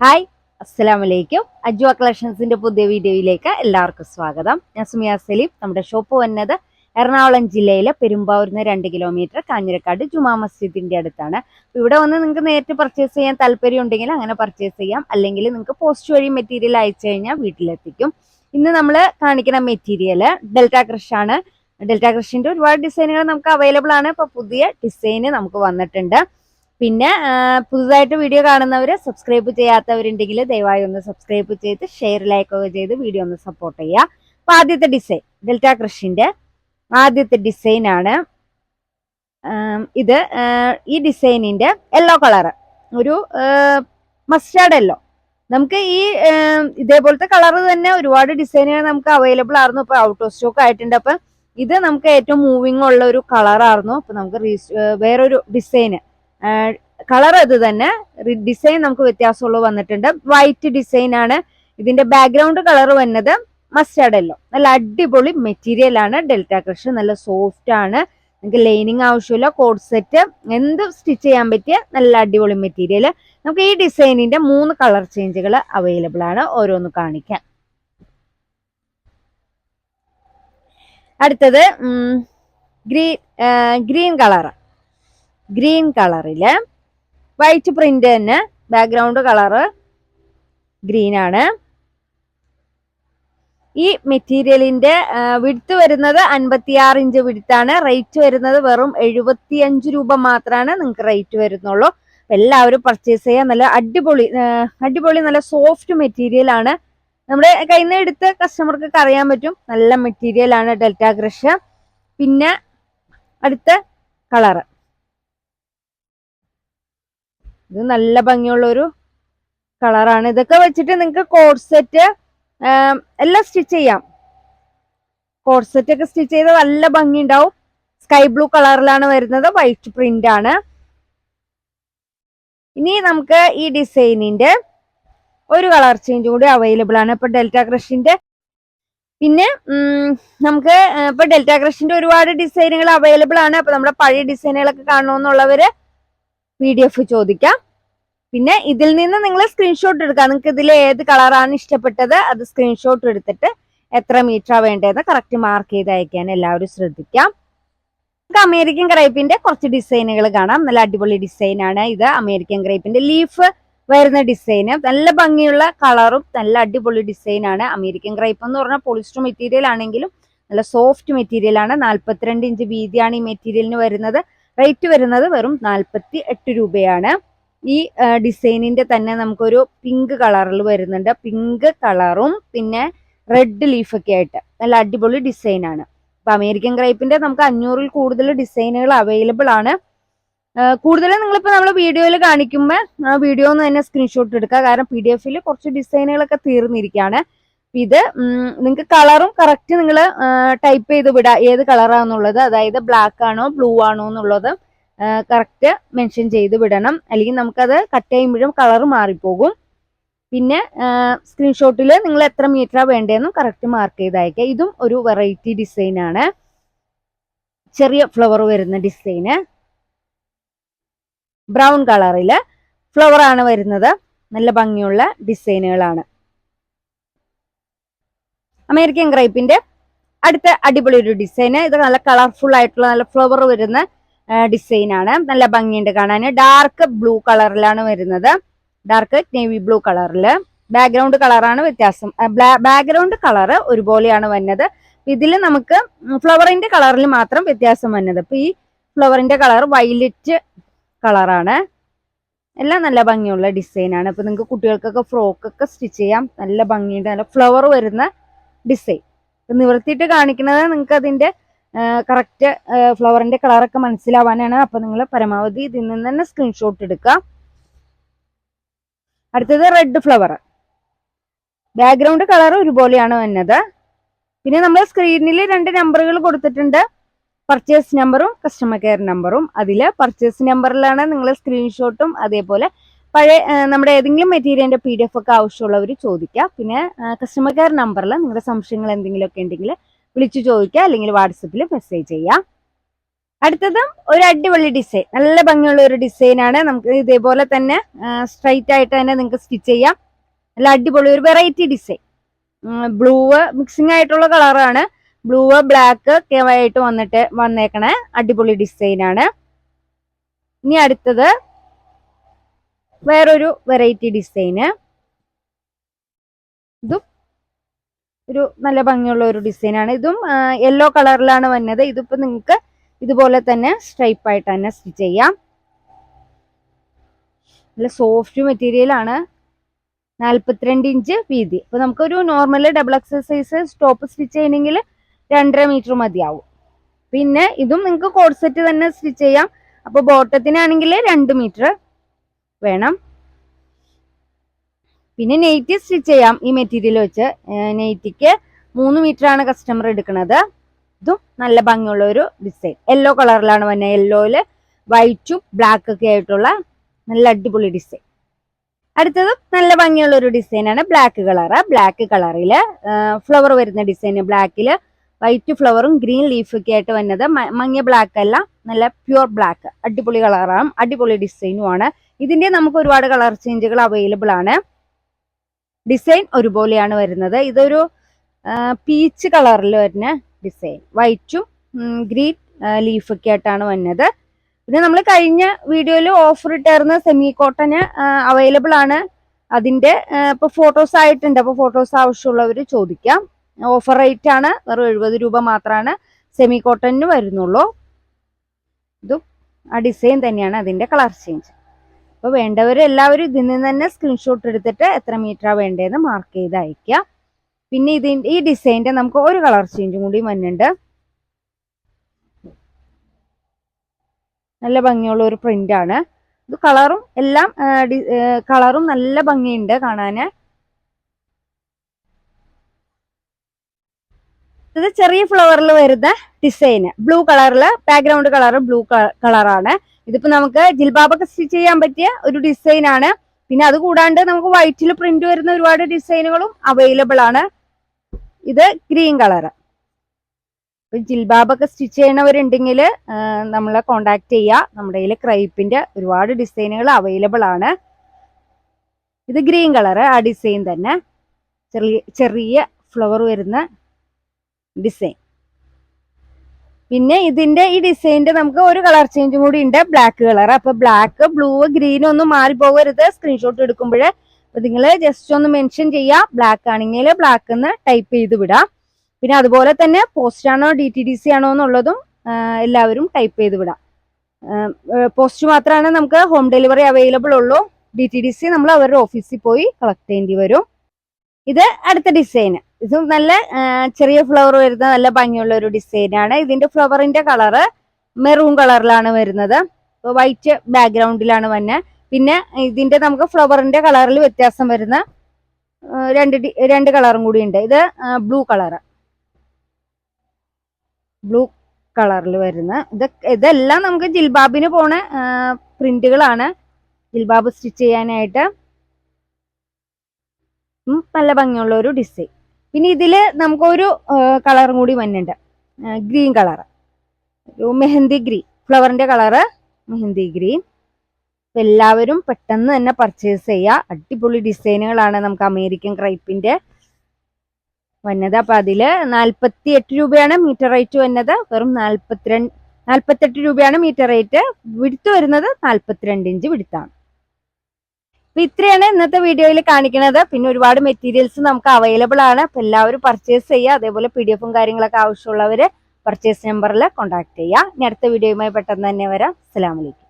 Hi അസ്സലാം വലൈക്കും അജ്വ കളക്ഷൻസിന്റെ പുതിയ വീഡിയോയിലേക്ക് എല്ലാവർക്കും സ്വാഗതം. ഞാൻ സുമിയ സലീം നമ്മുടെ ഷോപ്പ് വന്നത് എറണാകുളം ജില്ലയിലെ പെരുമ്പാവൂരിന്ന് രണ്ട് കിലോമീറ്റർ കാഞ്ഞിരക്കാട് ജുമാ മസ്ജിദിന്റെ അടുത്താണ്. ഇവിടെ വന്ന് നിങ്ങൾക്ക് നേരിട്ട് പർച്ചേസ് ചെയ്യാൻ താല്പര്യം ഉണ്ടെങ്കിൽ അങ്ങനെ പർച്ചേസ് ചെയ്യാം. അല്ലെങ്കിൽ നിങ്ങൾക്ക് പോസ്റ്റ് വഴി മെറ്റീരിയൽ അയച്ചു കഴിഞ്ഞാൽ വീട്ടിലെത്തിക്കും. ഇന്ന് നമ്മൾ കാണിക്കുന്ന മെറ്റീരിയൽ ഡെൽറ്റ ക്രഷ് ആണ്. ഡെൽറ്റ ക്രഷിന്റെ ഒരുപാട് ഡിസൈനുകൾ നമുക്ക് അവൈലബിൾ ആണ്. ഇപ്പൊ പുതിയ ഡിസൈന് നമുക്ക് വന്നിട്ടുണ്ട്. പിന്നെ പുതുതായിട്ട് വീഡിയോ കാണുന്നവർ സബ്സ്ക്രൈബ് ചെയ്യാത്തവരുണ്ടെങ്കിൽ ദയവായി ഒന്ന് സബ്സ്ക്രൈബ് ചെയ്ത് ഷെയർ ലൈക്ക് ഒക്കെ ചെയ്ത് വീഡിയോ ഒന്ന് സപ്പോർട്ട് ചെയ്യുക. അപ്പൊ ആദ്യത്തെ ഡിസൈൻ ഡെൽറ്റ ക്രഷിന്റെ ആദ്യത്തെ ഡിസൈൻ ആണ്. ഇത് ഈ ഡിസൈനിന്റെ യെല്ലോ കളറ് ഒരു മസ്റ്റാർഡ് യെല്ലോ നമുക്ക് ഈ ഇതേപോലത്തെ കളർ തന്നെ ഒരുപാട് ഡിസൈനുകൾ നമുക്ക് അവൈലബിൾ ആയിരുന്നു. ഇപ്പൊ ഔട്ട് ഓഫ് സ്റ്റോക്ക് ആയിട്ടുണ്ട്. അപ്പൊ ഇത് നമുക്ക് ഏറ്റവും മൂവിങ് ഉള്ള ഒരു കളറായിരുന്നു അപ്പൊ നമുക്ക് വേറൊരു ഡിസൈന് കളർ അത് തന്നെ. ഡിസൈൻ നമുക്ക് വ്യത്യാസമുള്ള വന്നിട്ടുണ്ട്. വൈറ്റ് ഡിസൈൻ ആണ്. ഇതിന്റെ ബാക്ക്ഗ്രൗണ്ട് കളർ വന്നത് മസ്റ്റാർഡ് യെല്ലോ നല്ല അടിപൊളി മെറ്റീരിയൽ ആണ്. ഡെൽറ്റ കൃഷ് നല്ല സോഫ്റ്റ് ആണ്. നമുക്ക് ലൈനിങ് ആവശ്യമില്ല. കോഡ് സെറ്റ് എന്ത് സ്റ്റിച്ച് ചെയ്യാൻ പറ്റിയ നല്ല അടിപൊളി മെറ്റീരിയൽ നമുക്ക് ഈ ഡിസൈനിന്റെ മൂന്ന് കളർ ചേഞ്ചുകൾ അവൈലബിൾ ആണ്. ഓരോന്ന് കാണിക്കാം. അടുത്തത് ഗ്രീൻ ഗ്രീൻ കളർ ഗ്രീൻ കളറിൽ വൈറ്റ് പ്രിന്റ് തന്നെ. ബാക്ക്ഗ്രൗണ്ട് കളറ് ഗ്രീൻ ആണ്. ഈ മെറ്റീരിയലിന്റെ വിടുത്ത് വരുന്നത് അൻപത്തിയാറ് ഇഞ്ച് വിടുത്താണ് റേറ്റ് വരുന്നത് വെറും എഴുപത്തിയഞ്ച് രൂപ മാത്രമാണ് നിങ്ങൾക്ക് റേറ്റ് വരുന്നുള്ളൂ. എല്ലാവരും പർച്ചേസ് ചെയ്യാൻ നല്ല അടിപൊളി അടിപൊളി നല്ല സോഫ്റ്റ് മെറ്റീരിയൽ ആണ്. നമ്മുടെ കയ്യിൽ നിന്ന് എടുത്ത് കസ്റ്റമർക്ക് അറിയാൻ പറ്റും. നല്ല മെറ്റീരിയൽ ആണ് ഡെൽറ്റ ക്രഷ് പിന്നെ അടുത്ത കളറ് ഇത് നല്ല ഭംഗിയുള്ള ഒരു കളറാണ്. ഇതൊക്കെ വെച്ചിട്ട് നിങ്ങൾക്ക് കോഡ്സെറ്റ് എല്ലാം സ്റ്റിച്ച് ചെയ്യാം. കോഡ്സെറ്റ് ഒക്കെ സ്റ്റിച്ച് ചെയ്ത് നല്ല ഭംഗി ഉണ്ടാവും സ്കൈ ബ്ലൂ കളറിലാണ് വരുന്നത് വൈറ്റ് പ്രിന്റ് ആണ് ഇനി നമുക്ക് ഈ ഡിസൈനിന്റെ ഒരു കളർ ചേഞ്ച് കൂടി അവൈലബിൾ ആണ്. ഇപ്പൊ ഡെൽറ്റ ക്രഷിന്റെ പിന്നെ നമുക്ക് ഇപ്പൊ ഡെൽറ്റ ക്രഷിന്റെ ഒരുപാട് ഡിസൈനുകൾ അവൈലബിൾ ആണ്. അപ്പൊ നമ്മുടെ പഴയ ഡിസൈനുകളൊക്കെ കാണണമെന്നുള്ളവര് പി ഡി എഫ് ചോദിക്കാം. പിന്നെ ഇതിൽ നിന്ന് നിങ്ങൾ സ്ക്രീൻഷോട്ട് എടുക്കാം നിങ്ങൾക്ക് ഇതിൽ ഏത് കളറാണ് ഇഷ്ടപ്പെട്ടത് അത് സ്ക്രീൻഷോട്ട് എടുത്തിട്ട് എത്ര മീറ്ററാണ് വേണ്ടതെന്ന് കറക്റ്റ് മാർക്ക് ചെയ്ത് അയക്കാൻ എല്ലാവരും ശ്രദ്ധിക്കാം. നമുക്ക് അമേരിക്കൻ ക്രൈപ്പിന്റെ കുറച്ച് ഡിസൈനുകൾ കാണാം. നല്ല അടിപൊളി ഡിസൈനാണ് ഇത്. അമേരിക്കൻ ക്രൈപ്പിന്റെ ലീഫ് വരുന്ന ഡിസൈന് നല്ല ഭംഗിയുള്ള കളറും നല്ല അടിപൊളി ഡിസൈനാണ് അമേരിക്കൻ ക്രൈപ്പ് എന്ന് പറഞ്ഞാൽ പോളിസ്റ്റർ മെറ്റീരിയൽ ആണെങ്കിലും നല്ല സോഫ്റ്റ് മെറ്റീരിയൽ ആണ്. നാൽപ്പത്തിരണ്ട് ഇഞ്ച് വീതിയാണ് ഈ മെറ്റീരിയലിന് വരുന്നത്. റേറ്റ് വരുന്നത് വെറും നാൽപ്പത്തി എട്ട് രൂപയാണ്. ഈ ഡിസൈനിന്റെ തന്നെ നമുക്കൊരു പിങ്ക് കളറിൽ വരുന്നുണ്ട്. പിങ്ക് കളറും പിന്നെ റെഡ് ലീഫൊക്കെ ആയിട്ട് നല്ല അടിപൊളി ഡിസൈനാണ് അപ്പൊ അമേരിക്കൻ ക്രൈപ്പിന്റെ നമുക്ക് അഞ്ഞൂറിൽ കൂടുതൽ ഡിസൈനുകൾ അവൈലബിൾ ആണ്. കൂടുതലും നിങ്ങളിപ്പോൾ നമ്മൾ വീഡിയോയിൽ കാണിക്കുമ്പോൾ വീഡിയോ ഒന്ന് തന്നെ സ്ക്രീൻഷോട്ട് എടുക്കുക. കാരണം പി ഡി എഫിൽ കുറച്ച് ഡിസൈനുകളൊക്കെ തീർന്നിരിക്കുകയാണ്. ഇത് നിങ്ങൾക്ക് കളറും കറക്റ്റ് നിങ്ങൾ ടൈപ്പ് ചെയ്ത് വിടുക ഏത് കളറാണെന്നുള്ളത് അതായത് ബ്ലാക്ക് ആണോ ബ്ലൂ ആണോ എന്നുള്ളത് കറക്റ്റ് മെൻഷൻ ചെയ്ത് വിടണം. അല്ലെങ്കിൽ നമുക്കത് കട്ട് ചെയ്യുമ്പോഴും കളർ മാറിപ്പോകും. പിന്നെ സ്ക്രീൻഷോട്ടിൽ നിങ്ങൾ എത്ര മീറ്ററാണ് വേണ്ടതെന്നും കറക്റ്റ് മാർക്ക് ചെയ്ത് ഇതും ഒരു വെറൈറ്റി ഡിസൈനാണ് ചെറിയ ഫ്ലവർ വരുന്ന ഡിസൈന് ബ്രൗൺ കളറിൽ ആണ് വരുന്നത്. നല്ല ഭംഗിയുള്ള ഡിസൈനുകളാണ് അമേരിക്കൻ ക്രൈപ്പിന്റെ അടുത്ത അടിപൊളി ഒരു ഡിസൈന് ഇത് നല്ല കളർഫുൾ ആയിട്ടുള്ള നല്ല ഫ്ലവർ വരുന്ന ഡിസൈൻ ആണ്. നല്ല ഭംഗിയുണ്ട് കാണാൻ. ഡാർക്ക് ബ്ലൂ കളറിലാണ് വരുന്നത്. ഡാർക്ക് നേവി ബ്ലൂ കളറിൽ ബാക്ക്ഗ്രൗണ്ട് കളറാണ് വ്യത്യാസം. ബാക്ക്ഗ്രൗണ്ട് കളർ ഒരുപോലെയാണ് വന്നത്. ഇതിൽ നമുക്ക് ഫ്ലവറിന്റെ കളറിൽ മാത്രം വ്യത്യാസം വന്നത്. അപ്പൊ ഈ ഫ്ലവറിന്റെ കളർ വൈലറ്റ് കളറാണ് എല്ലാം നല്ല ഭംഗിയുള്ള ഡിസൈനാണ് ആണ്. അപ്പൊ നിങ്ങൾക്ക് കുട്ടികൾക്കൊക്കെ ഫ്രോക്കൊക്കെ സ്റ്റിച്ച് ചെയ്യാം. നല്ല ഭംഗിയുണ്ട്. നല്ല ഫ്ലവർ വരുന്ന ഡിസൈൻ. നിവർത്തിയിട്ട് കാണിക്കുന്നത് നിങ്ങൾക്ക് അതിന്റെ കറക്റ്റ് ഫ്ലവറിന്റെ കളറൊക്കെ മനസ്സിലാവാനാണ്. അപ്പൊ നിങ്ങൾ പരമാവധി ഇതിൽ നിന്ന് തന്നെ സ്ക്രീൻഷോട്ട് എടുക്കുക. അടുത്തത് റെഡ് ഫ്ലവർ ബാക്ക്ഗ്രൗണ്ട് കളർ ഒരുപോലെയാണ് വന്നത്. പിന്നെ നമ്മൾ സ്ക്രീനിൽ രണ്ട് നമ്പറുകൾ കൊടുത്തിട്ടുണ്ട്. പർച്ചേസ് നമ്പറും കസ്റ്റമർ കെയർ നമ്പറും അതിൽ പർച്ചേസ് നമ്പറിലാണ് നിങ്ങൾ സ്ക്രീൻഷോട്ടും അതേപോലെ പഴയ നമ്മുടെ ഏതെങ്കിലും മെറ്റീരിയലിന്റെ പി ഡി എഫ് ഒക്കെ ആവശ്യമുള്ളവർ ചോദിക്കുക പിന്നെ കസ്റ്റമർ കെയർ നമ്പറിൽ നിങ്ങളുടെ സംശയങ്ങൾ എന്തെങ്കിലുമൊക്കെ ഉണ്ടെങ്കിൽ വിളിച്ചു ചോദിക്കുക അല്ലെങ്കിൽ വാട്സപ്പിൽ മെസ്സേജ് ചെയ്യുക അടുത്തതും ഒരു അടിപൊളി ഡിസൈൻ നല്ല ഭംഗിയുള്ള ഒരു ഡിസൈൻ ആണ്. നമുക്ക് ഇതേപോലെ തന്നെ സ്ട്രൈറ്റ് ആയിട്ട് തന്നെ നിങ്ങൾക്ക് സ്റ്റിച്ച് ചെയ്യാം. നല്ല അടിപൊളി ഒരു വെറൈറ്റി ഡിസൈൻ ബ്ലൂ മിക്സിംഗ് ആയിട്ടുള്ള കളറാണ് ബ്ലൂ ബ്ലാക്ക് ഒക്കെ ആയിട്ട് വന്നിട്ട് വന്നേക്കണേ അടിപൊളി ഡിസൈൻ ആണ്. ഇനി അടുത്തത് വേറൊരു വെറൈറ്റി ഡിസൈന് ഇതും ഒരു നല്ല ഭംഗിയുള്ള ഒരു ഡിസൈൻ ആണ്. ഇതും യെല്ലോ കളറിലാണ് വന്നത്. ഇതിപ്പോ നിങ്ങൾക്ക് ഇതുപോലെ തന്നെ സ്ട്രൈപ്പ് ആയിട്ട് തന്നെ സ്റ്റിച്ച് ചെയ്യാം. നല്ല സോഫ്റ്റ് മെറ്റീരിയൽ ആണ്. നാൽപ്പത്തിരണ്ട് ഇഞ്ച് വീതി. അപ്പൊ നമുക്കൊരു normal double exercise stop stitch ചെയ്യണമെങ്കിൽ രണ്ടര മീറ്റർ മതിയാവും. പിന്നെ ഇതും നിങ്ങൾക്ക് കോഡ് സെറ്റ് തന്നെ സ്റ്റിച്ച് ചെയ്യാം. അപ്പൊ ബോട്ടത്തിനാണെങ്കിൽ രണ്ട് മീറ്റർ വേണം. പിന്നെ നെയ്റ്റ് സ്റ്റിച്ച് ചെയ്യാം ഈ മെറ്റീരിയൽ വെച്ച്. നെയ്റ്റിക്ക് മൂന്ന് മീറ്റർ ആണ് കസ്റ്റമർ എടുക്കുന്നത്. ഇതും നല്ല ഭംഗിയുള്ള ഒരു ഡിസൈൻ യെല്ലോ കളറിലാണ് വന്നത് യെല്ലോയിൽ വൈറ്റും ബ്ലാക്ക് ഒക്കെ ആയിട്ടുള്ള നല്ല അടിപൊളി ഡിസൈൻ അടുത്തത് നല്ല ഭംഗിയുള്ള ഒരു ഡിസൈനാണ് ബ്ലാക്ക് കളറ് ബ്ലാക്ക് കളറിൽ ഫ്ലവർ വരുന്ന ഡിസൈൻ ബ്ലാക്കിൽ വൈറ്റ് ഫ്ലവറും ഗ്രീൻ ലീഫൊക്കെ ആയിട്ട് വന്നത് മങ്ങിയ ബ്ലാക്ക് അല്ല നല്ല പ്യുവർ ബ്ലാക്ക് അടിപൊളി കളറാണ് അടിപൊളി ഡിസൈനും ആണ്. ഇതിന്റെ നമുക്ക് ഒരുപാട് കളർ ചേഞ്ചുകൾ അവൈലബിൾ ആണ്. ഡിസൈൻ ഒരുപോലെയാണ് വരുന്നത്. ഇതൊരു പീച്ച് കളറിൽ വരുന്ന ഡിസൈൻ വൈറ്റും ഗ്രീൻ ലീഫൊക്കെ ആയിട്ടാണ് വന്നത്. പിന്നെ നമ്മൾ കഴിഞ്ഞ വീഡിയോയിൽ ഓഫർ ഇട്ടായിരുന്ന സെമി കോട്ടന് അവൈലബിൾ ആണ്. അതിന്റെ ഇപ്പൊ ഫോട്ടോസ് ആയിട്ടുണ്ട്. അപ്പൊ ഫോട്ടോസ് ആവശ്യമുള്ളവർ ചോദിക്കാം. ഓഫർ റേറ്റ് ആണ്. വെറും എഴുപത് രൂപ മാത്രമാണ് സെമി കോട്ടണിന് വരുന്നുള്ളൂ. ഇതും ആ ഡിസൈൻ തന്നെയാണ് അതിന്റെ കളർ ചേഞ്ച് അപ്പോൾ വേണ്ടവർ എല്ലാവരും ഇതിൽ നിന്ന് തന്നെ സ്ക്രീൻഷോട്ട് എടുത്തിട്ട് എത്ര മീറ്ററാണ് വേണ്ടതെന്ന് മാർക്ക് ചെയ്ത് അയക്കുക പിന്നെ ഇതിന്റെ ഈ ഡിസൈന്റെ നമുക്ക് ഒരു കളർ ചേഞ്ചും കൂടി വന്നിട്ടുണ്ട്. നല്ല ഭംഗിയുള്ള ഒരു പ്രിന്റ് ആണ്. ഇത് കളറും എല്ലാം കളറും നല്ല ഭംഗിയുണ്ട് കാണാന്. ഇത് ചെറിയ ഫ്ലവറിൽ വരുന്ന ഡിസൈന് ബ്ലൂ കളറിൽ ബാക്ക്ഗ്രൗണ്ട് കളർ ബ്ലൂ കളറാണ് ഇതിപ്പോ നമുക്ക് ജിൽബാബൊക്കെ സ്റ്റിച്ച് ചെയ്യാൻ പറ്റിയ ഒരു ഡിസൈൻ ആണ്. പിന്നെ അത് കൂടാണ്ട് നമുക്ക് വൈറ്റിൽ പ്രിന്റ് വരുന്ന ഒരുപാട് ഡിസൈനുകളും അവൈലബിൾ ആണ്. ഇത് ഗ്രീൻ കളർ ജിൽബാബൊക്കെ സ്റ്റിച്ച് ചെയ്യണവരുണ്ടെങ്കിൽ നമ്മളെ കോണ്ടാക്ട് ചെയ്യുക നമ്മുടെ കയ്യിൽ ക്രൈപ്പിന്റെ ഒരുപാട് ഡിസൈനുകൾ അവൈലബിൾ ആണ്. ഇത് ഗ്രീൻ കളർ ആ ഡിസൈൻ തന്നെ. ചെറിയ ചെറിയ ഫ്ലവർ വരുന്ന ഡിസൈൻ. പിന്നെ ഇതിന്റെ ഈ ഡിസൈനിന്റെ നമുക്ക് ഒരു കളർ ചേഞ്ചും കൂടി ഉണ്ട്. Black colour. അപ്പൊ ബ്ലാക്ക് ബ്ലൂ ഗ്രീൻ ഒന്നും മാറി പോകരുത്. സ്ക്രീൻഷോട്ട് എടുക്കുമ്പോൾ നിങ്ങൾ ജസ്റ്റ് ഒന്ന് മെൻഷൻ ചെയ്യാം. ബ്ലാക്ക് ആണെങ്കിൽ ബ്ലാക്ക് എന്ന് ടൈപ്പ് ചെയ്ത് വിടാം. പിന്നെ അതുപോലെ തന്നെ പോസ്റ്റ് ആണോ ഡി ടി ഡി സി ആണോ എന്നുള്ളതും എല്ലാവരും ടൈപ്പ് ചെയ്ത് വിടാം. പോസ്റ്റ് മാത്രമാണ് നമുക്ക് ഹോം ഡെലിവറി അവൈലബിൾ ഉള്ളൂ. ഡി ടി ഡി സി നമ്മൾ അവരുടെ ഓഫീസിൽ പോയി കളക്ട് ചെയ്യേണ്ടി വരും. ഇത് അടുത്ത ഡിസൈൻ ഇത് നല്ല ചെറിയ ഫ്ലവർ വരുന്ന നല്ല ഭംഗിയുള്ള ഒരു ഡിസൈനാണ് ഇതിന്റെ ഫ്ലവറിന്റെ കളറ് മെറൂൺ കളറിലാണ് വരുന്നത്. വൈറ്റ് ബാക്ക്ഗ്രൗണ്ടിലാണ് വന്നെ. പിന്നെ ഇതിന്റെ നമുക്ക് ഫ്ലവറിന്റെ കളറിൽ വ്യത്യാസം വരുന്ന രണ്ട് രണ്ട് കളറും കൂടി ഉണ്ട്. ഇത് ബ്ലൂ കളറ് ബ്ലൂ കളറിൽ വരുന്ന ഇത് ഇതെല്ലാം നമുക്ക് ജിൽബാബിന് പോണ പ്രിന്റുകളാണ്. ജിൽബാബ് സ്റ്റിച്ച് ചെയ്യാനായിട്ട്. നല്ല ഭംഗിയുള്ള ഒരു ഡിസൈൻ പിന്നെ ഇതിൽ നമുക്കൊരു കളറും കൂടി വന്നിട്ടുണ്ട് ഗ്രീൻ കളർ ഒരു മെഹന്തി ഗ്രീൻ. ഫ്ലവറിന്റെ കളറ് മെഹന്തി ഗ്രീൻ. എല്ലാവരും പെട്ടെന്ന് തന്നെ പർച്ചേസ് ചെയ്യുക അടിപൊളി ഡിസൈനുകളാണ് നമുക്ക് അമേരിക്കൻ ക്രൈപ്പിന്റെ വന്നത്. അപ്പൊ അതിൽ നാൽപ്പത്തി എട്ട് രൂപയാണ് മീറ്റർ റേറ്റ് വന്നത്. വെറും നാൽപ്പത്തിരണ്ട് നാൽപ്പത്തെട്ട് രൂപയാണ് മീറ്റർ റേറ്റ് വിടുത്ത് വരുന്നത് നാൽപ്പത്തിരണ്ട് ഇഞ്ച് വിടുത്താണ്. അപ്പൊ ഇത്രയാണ് ഇന്നത്തെ വീഡിയോയിൽ കാണിക്കുന്നത് പിന്നെ ഒരുപാട് മെറ്റീരിയൽസ് നമുക്ക് അവൈലബിൾ ആണ്. അപ്പൊ എല്ലാവരും പർച്ചേസ് ചെയ്യുക. അതേപോലെ പി ഡി എഫും കാര്യങ്ങളൊക്കെ ആവശ്യമുള്ളവര് പർച്ചേസ് നമ്പറിൽ കോൺടാക്ട് ചെയ്യുക. ഇനി അടുത്ത വീഡിയോയുമായി പെട്ടെന്ന് തന്നെ വരാം. അസ്സലാമലൈക്കും